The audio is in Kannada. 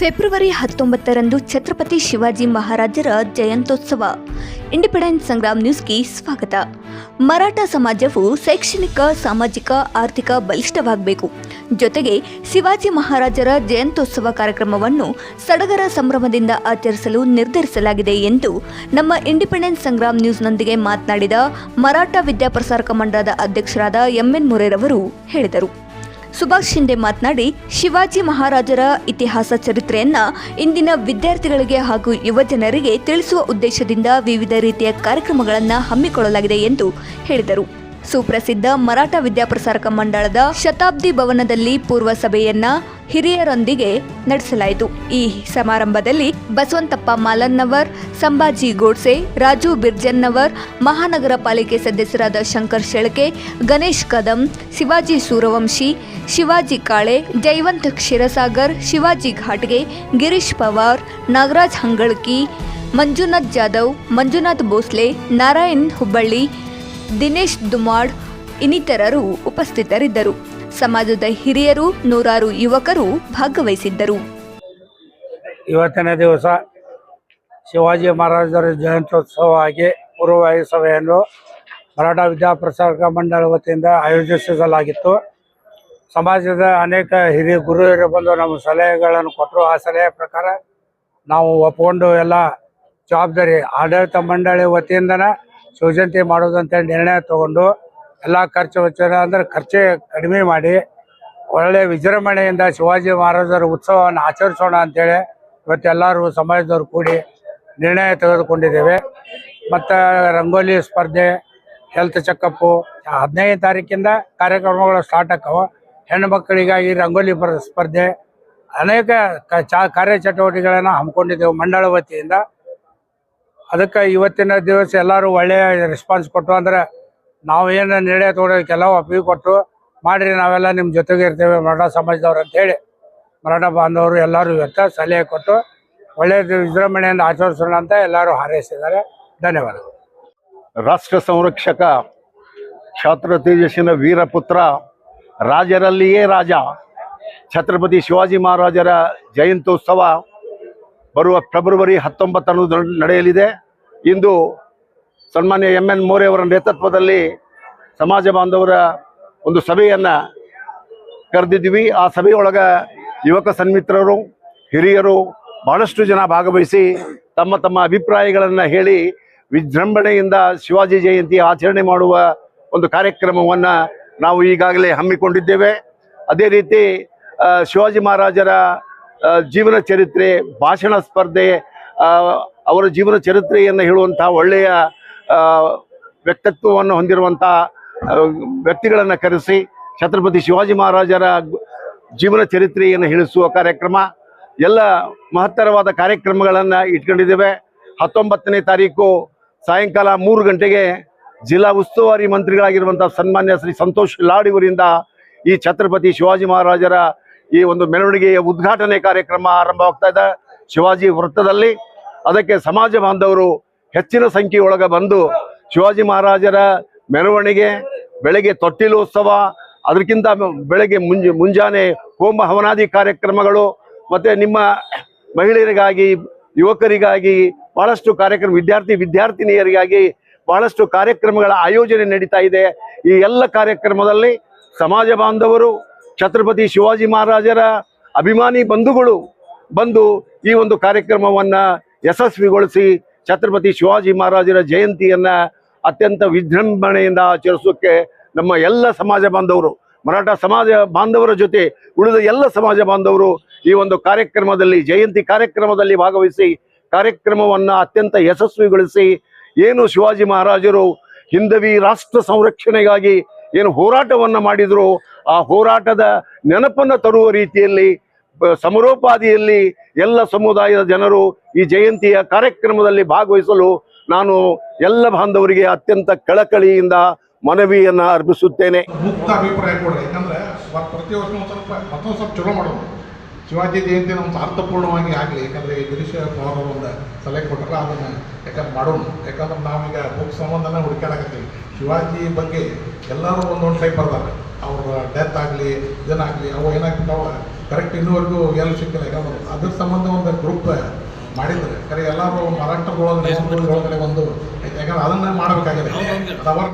ಫೆಬ್ರವರಿ ಹತ್ತೊಂಬತ್ತರಂದು ಛತ್ರಪತಿ ಶಿವಾಜಿ ಮಹಾರಾಜರ ಜಯಂತೋತ್ಸವ ಇಂಡಿಪೆಂಡೆನ್ಸ್ ಸಂಗ್ರಾಮ್ ನ್ಯೂಸ್ಗೆ ಸ್ವಾಗತ. ಮರಾಠ ಸಮಾಜವು ಶೈಕ್ಷಣಿಕ, ಸಾಮಾಜಿಕ, ಆರ್ಥಿಕ ಬಲಿಷ್ಠವಾಗಬೇಕು. ಜೊತೆಗೆ ಶಿವಾಜಿ ಮಹಾರಾಜರ ಜಯಂತ್ಯೋತ್ಸವ ಕಾರ್ಯಕ್ರಮವನ್ನು ಸಡಗರ ಸಂಭ್ರಮದಿಂದ ಆಚರಿಸಲು ನಿರ್ಧರಿಸಲಾಗಿದೆ ಎಂದು ನಮ್ಮ ಇಂಡಿಪೆಂಡೆನ್ಸ್ ಸಂಗ್ರಾಮ್ ನ್ಯೂಸ್ನೊಂದಿಗೆ ಮಾತನಾಡಿದ ಮರಾಠ ವಿದ್ಯಾಪ್ರಸಾರಕ ಮಂಡಲದ ಅಧ್ಯಕ್ಷರಾದ ಎಂಎನ್ ಮುರೇರವರು ಹೇಳಿದರು. ಸುಭಾಷ್ ಶಿಂದೆ ಮಾತನಾಡಿ, ಶಿವಾಜಿ ಮಹಾರಾಜರ ಇತಿಹಾಸ ಚರಿತ್ರೆಯನ್ನ ಇಂದಿನ ವಿದ್ಯಾರ್ಥಿಗಳಿಗೆ ಹಾಗೂ ಯುವಜನರಿಗೆ ತಿಳಿಸುವ ಉದ್ದೇಶದಿಂದ ವಿವಿಧ ರೀತಿಯ ಕಾರ್ಯಕ್ರಮಗಳನ್ನು ಹಮ್ಮಿಕೊಳ್ಳಲಾಗಿದೆ ಎಂದು ಹೇಳಿದರು. ಸುಪ್ರಸಿದ್ಧ ಮರಾಠ ವಿದ್ಯಾಪ್ರಸಾರಕ ಮಂಡಳದ ಶತಾಬ್ದಿ ಭವನದಲ್ಲಿ ಪೂರ್ವ ಸಭೆಯನ್ನ ಹಿರಿಯರೊಂದಿಗೆ ನಡೆಸಲಾಯಿತು. ಈ ಸಮಾರಂಭದಲ್ಲಿ ಬಸವಂತಪ್ಪ ಮಾಲನ್ನವರ್, ಸಂಭಾಜಿ ಗೋಡ್ಸೆ, ರಾಜು ಬಿರ್ಜನ್ನವರ್, ಮಹಾನಗರ ಪಾಲಿಕೆ ಸದಸ್ಯರಾದ ಶಂಕರ್ ಶೆಳಕೆ, ಗಣೇಶ್ ಕದಂ, ಶಿವಾಜಿ ಸೂರವಂಶಿ, ಶಿವಾಜಿ ಕಾಳೆ, ಜೈವಂತ್ ಕ್ಷೀರಸಾಗರ್, ಶಿವಾಜಿ ಘಾಟ್ಗೆ ಗಿರೀಶ್ ಪವಾರ್, ನಾಗರಾಜ್ ಹಂಗಳಕಿ, ಮಂಜುನಾಥ್ ಜಾಧವ್, ಮಂಜುನಾಥ್ ಭೋಸ್ಲೆ, ನಾರಾಯಣ್ ಹುಬ್ಬಳ್ಳಿ ದಿನೇಶ್ ದುಮಾಡ್ ಇನ್ನಿತರರು ಉಪಸ್ಥಿತರಿದ್ದರು. ಸಮಾಜದ ಹಿರಿಯರು, ನೂರಾರು ಯುವಕರು ಭಾಗವಹಿಸಿದ್ದರು. ಇವತ್ತಿನ ದಿವಸ ಶಿವಾಜಿ ಮಹಾರಾಜರ ಜಯಂತ್ಯೋತ್ಸವ ಆಗಿ ಪೂರ್ವಭಾವಿ ಸಭೆಯನ್ನು ಮರಾಠ ವಿದ್ಯಾಪ್ರಸಾರಕ ಮಂಡಳ ವತಿಯಿಂದ ಆಯೋಜಿಸಲಾಗಿತ್ತು. ಸಮಾಜದ ಅನೇಕ ಹಿರಿಯ ಗುರುವರು ಬಂದು ನಮ್ಮ ಸಲಹೆಗಳನ್ನು ಕೊಟ್ಟರು. ಆ ಸಲಹೆ ಪ್ರಕಾರ ನಾವು ಒಪ್ಪಿಕೊಂಡು ಎಲ್ಲ ಜವಾಬ್ದಾರಿ ಆಡಳಿತ ಮಂಡಳಿ ವತಿಯಿಂದನ ಶಿವಜಯಂತಿ ಮಾಡೋದಂತ ನಿರ್ಣಯ ತಗೊಂಡು ಎಲ್ಲ ಖರ್ಚು ವೆಚ್ಚ ಅಂದ್ರೆ ಖರ್ಚೆ ಕಡಿಮೆ ಮಾಡಿ ಒಳ್ಳೆ ವಿಜೃಂಭಣೆಯಿಂದ ಶಿವಾಜಿ ಮಹಾರಾಜರ ಉತ್ಸವವನ್ನು ಆಚರಿಸೋಣ ಅಂತೇಳಿ ಇವತ್ತೆಲ್ಲರೂ ಸಮಾಜದವರು ಕೂಡಿ ನಿರ್ಣಯ ತೆಗೆದುಕೊಂಡಿದ್ದೇವೆ. ಮತ್ತು ರಂಗೋಲಿ ಸ್ಪರ್ಧೆ ಹೆಲ್ತ್ ಚೆಕಪ್ಪು ಹದಿನೈದು ತಾರೀಕಿಂದ ಕಾರ್ಯಕ್ರಮಗಳು ಸ್ಟಾರ್ಟ್ ಆಕ್ಕವ ಹೆಣ್ಣು ಮಕ್ಕಳಿಗಾಗಿ ರಂಗೋಲಿ ಸ್ಪರ್ಧೆ, ಅನೇಕ ಕಾರ್ಯಚಟುವಟಿಕೆಗಳನ್ನು ಹಮ್ಮಿಕೊಂಡಿದ್ದೆವು ಮಂಡಳ ವತಿಯಿಂದ. ಅದಕ್ಕೆ ಇವತ್ತಿನ ದಿವಸ ಎಲ್ಲರೂ ಒಳ್ಳೆಯ ರೆಸ್ಪಾನ್ಸ್ ಕೊಟ್ಟು, ಅಂದ್ರೆ ನಾವು ಏನ ನಿರ್ಣಯ ಕೆಲವು ಒಪ್ಪಿಗೆ ಕೊಟ್ಟು ಮಾಡ್ರಿ, ನಾವೆಲ್ಲ ನಿಮ್ಮ ಜೊತೆಗೆ ಇರ್ತೇವೆ ಮರಾಠ ಸಮಾಜದವ್ರು ಅಂತೇಳಿ ಮರಾಠ ಬಾಂಧವರು ಎಲ್ಲರೂ ಇವತ್ತು ಸಲಹೆ ಕೊಟ್ಟು ಒಳ್ಳೆಯ ವಿಜೃಂಭಣೆಯಿಂದ ಆಚರಿಸೋಣ ಅಂತ ಎಲ್ಲರೂ ಹಾರೈಸಿದ್ದಾರೆ. ಧನ್ಯವಾದಗಳು ರಾಷ್ಟ್ರ ಸಂರಕ್ಷಕ ಕ್ಷಾತ್ರ ತೇಜಸ್ಸಿನ ವೀರಪುತ್ರ, ರಾಜರಲ್ಲಿಯೇ ರಾಜ, ಛತ್ರಪತಿ ಶಿವಾಜಿ ಮಹಾರಾಜರ ಜಯಂತ್ಯೋತ್ಸವ ಬರುವ ಫೆಬ್ರವರಿ ಹತ್ತೊಂಬತ್ತರಂದು ನಡ್- ನಡೆಯಲಿದೆ. ಇಂದು ಸನ್ಮಾನ್ಯ ಎಂ ಎನ್ ಮೋರೆ ಅವರ ನೇತೃತ್ವದಲ್ಲಿ ಸಮಾಜ ಬಾಂಧವರ ಒಂದು ಸಭೆಯನ್ನು ಕರೆದಿದ್ವಿ ಆ ಸಭೆಯೊಳಗೆ ಯುವಕ ಸನ್ಮಿತ್ರರು, ಹಿರಿಯರು ಬಹಳಷ್ಟು ಜನ ಭಾಗವಹಿಸಿ ತಮ್ಮ ತಮ್ಮ ಅಭಿಪ್ರಾಯಗಳನ್ನು ಹೇಳಿ ವಿಜೃಂಭಣೆಯಿಂದ ಶಿವಾಜಿ ಜಯಂತಿ ಆಚರಣೆ ಮಾಡುವ ಒಂದು ಕಾರ್ಯಕ್ರಮವನ್ನು ನಾವು ಈಗಾಗಲೇ ಹಮ್ಮಿಕೊಂಡಿದ್ದೇವೆ. ಅದೇ ರೀತಿ ಶಿವಾಜಿ ಮಹಾರಾಜರ ಜೀವನ ಚರಿತ್ರೆ, ಭಾಷಣ ಸ್ಪರ್ಧೆ ಅವರ ಜೀವನ ಚರಿತ್ರೆಯನ್ನು ಹೇಳುವಂಥ ಒಳ್ಳೆಯ ವ್ಯಕ್ತಿತ್ವವನ್ನು ಹೊಂದಿರುವಂಥ ವ್ಯಕ್ತಿಗಳನ್ನು ಕರೆಸಿ ಛತ್ರಪತಿ ಶಿವಾಜಿ ಮಹಾರಾಜರ ಜೀವನ ಚರಿತ್ರೆಯನ್ನು ಹೇಳಿಸುವ ಕಾರ್ಯಕ್ರಮ. ಎಲ್ಲ ಮಹತ್ತರವಾದ ಕಾರ್ಯಕ್ರಮಗಳನ್ನು ಇಟ್ಕೊಂಡಿದ್ದೇವೆ. ಹತ್ತೊಂಬತ್ತನೇ ತಾರೀಕು ಸಾಯಂಕಾಲ ಮೂರು ಗಂಟೆಗೆ ಜಿಲ್ಲಾ ಉಸ್ತುವಾರಿ ಮಂತ್ರಿಗಳಾಗಿರುವಂಥ ಸನ್ಮಾನ್ಯ ಶ್ರೀ ಸಂತೋಷ್ ಲಾಡ್ ಇವರಿಂದ ಈ ಛತ್ರಪತಿ ಶಿವಾಜಿ ಮಹಾರಾಜರ ಈ ಒಂದು ಮೆರವಣಿಗೆಯ ಉದ್ಘಾಟನೆ ಕಾರ್ಯಕ್ರಮ ಆರಂಭವಾಗ್ತಾ ಇದೆ. ಶಿವಾಜಿ ವೃತ್ತದಲ್ಲಿ ಅದಕ್ಕೆ ಸಮಾಜ ಬಾಂಧವರು ಹೆಚ್ಚಿನ ಸಂಖ್ಯೆಯೊಳಗೆ ಬಂದು ಶಿವಾಜಿ ಮಹಾರಾಜರ ಮೆರವಣಿಗೆ, ಬೆಳಗ್ಗೆ ತೊಟ್ಟಿಲೋತ್ಸವ, ಅದಕ್ಕಿಂತ ಬೆಳಗ್ಗೆ ಮುಂಜ, ಮುಂಜಾನೆ ಹೋಮ ಹವನಾದಿ ಕಾರ್ಯಕ್ರಮಗಳು ಮತ್ತೆ ನಿಮ್ಮ ಮಹಿಳೆಯರಿಗಾಗಿ, ಯುವಕರಿಗಾಗಿ ಬಹಳಷ್ಟು ಕಾರ್ಯಕ್ರಮ, ವಿದ್ಯಾರ್ಥಿ, ವಿದ್ಯಾರ್ಥಿನಿಯರಿಗಾಗಿ ಬಹಳಷ್ಟು ಕಾರ್ಯಕ್ರಮಗಳ ಆಯೋಜನೆ ನಡೀತಾ ಇದೆ. ಈ ಎಲ್ಲ ಕಾರ್ಯಕ್ರಮದಲ್ಲಿ ಸಮಾಜ ಬಾಂಧವರು ಛತ್ರಪತಿ ಶಿವಾಜಿ ಮಹಾರಾಜರ ಅಭಿಮಾನಿ ಬಂಧುಗಳು ಬಂದು ಈ ಒಂದು ಕಾರ್ಯಕ್ರಮವನ್ನ ಯಶಸ್ವಿಗೊಳಿಸಿ ಛತ್ರಪತಿ ಶಿವಾಜಿ ಮಹಾರಾಜರ ಜಯಂತಿಯನ್ನ ಅತ್ಯಂತ ವಿಜೃಂಭಣೆಯಿಂದ ಆಚರಿಸೋಕೆ ನಮ್ಮ ಎಲ್ಲ ಸಮಾಜ ಬಾಂಧವರು, ಮರಾಠ ಸಮಾಜ ಬಾಂಧವರ ಜೊತೆ ಉಳಿದ ಎಲ್ಲ ಸಮಾಜ ಬಾಂಧವರು ಈ ಒಂದು ಕಾರ್ಯಕ್ರಮದಲ್ಲಿ, ಜಯಂತಿ ಕಾರ್ಯಕ್ರಮದಲ್ಲಿ ಭಾಗವಹಿಸಿ ಕಾರ್ಯಕ್ರಮವನ್ನ ಅತ್ಯಂತ ಯಶಸ್ವಿಗೊಳಿಸಿ ಏನು ಶಿವಾಜಿ ಮಹಾರಾಜರು ಹಿಂದವಿ ರಾಷ್ಟ್ರ ಸಂರಕ್ಷಣೆಗಾಗಿ ಏನು ಹೋರಾಟವನ್ನ ಮಾಡಿದ್ರು ಆ ಹೋರಾಟದ ನೆನಪನ್ನು ತರುವ ರೀತಿಯಲ್ಲಿ ಸಮರೋಪಾದಿಯಲ್ಲಿ ಎಲ್ಲ ಸಮುದಾಯದ ಜನರು ಈ ಜಯಂತಿಯ ಕಾರ್ಯಕ್ರಮದಲ್ಲಿ ಭಾಗವಹಿಸಲು ನಾನು ಎಲ್ಲ ಬಾಂಧವರಿಗೆ ಅತ್ಯಂತ ಕಳಕಳಿಯಿಂದ ಮನವಿಯನ್ನ ಅರ್ಪಿಸುತ್ತೇನೆ. ಮುಕ್ತ ಅಭಿಪ್ರಾಯ ಕೊಡ್ರಿ ಯಾಕಂದ್ರೆ ಪ್ರತಿ ವರ್ಷ ಸ್ವಲ್ಪ, ಮತ್ತೊಂದು ಸ್ವಲ್ಪ ಚಲೋ ಮಾಡೋದು. ಶಿವಾಜಿ ಜಯಂತಿ ನಮ್ಮ ಅರ್ಥಪೂರ್ಣವಾಗಿ ಆಗಲಿ, ಯಾಕಂದ್ರೆ ಗಿರೀಶ್ ಅವರು ಒಂದು ಸಲಹೆ ಕೊಟ್ಟಲ್ಲ ಅದನ್ನ ಯಾಕಂದ್ರೆ ಮಾಡೋಣ ಯಾಕಂದ್ರೆ ನಾವೀಗ ಬುಕ್ ಸಂಬಂಧನ ಹುಡುಕಾಡಕತ್ತೀವಿ ಶಿವಾಜಿ ಬಗ್ಗೆ ಎಲ್ಲರೂ ಒಂದೊಂದು ಟೈಪ್ ಬರ್ತಾರೆ ಅವ್ರ ಡೆತ್ ಆಗಲಿ ಇದನ್ನಾಗಲಿ ಅವು ಏನಾಗ್ತಾವ ಕರೆಕ್ಟ್ ಇನ್ನೂವರೆಗೂ ಎಲ್ಲಿ ಸಿಕ್ಕಿಲ್ಲ. ಯಾಕಂದ್ರೆ ಅದ್ರ ಸಂಬಂಧ ಒಂದು ಗ್ರೂಪ್ ಮಾಡಿದ್ರೆ ಕರೆ ಎಲ್ಲರೂ ಮರಾಠದೊಳಗಡೆ ಒಂದು ಐತೆ. ಯಾಕಂದ್ರೆ ಅದನ್ನ ಮಾಡಬೇಕಾಗಿದೆ.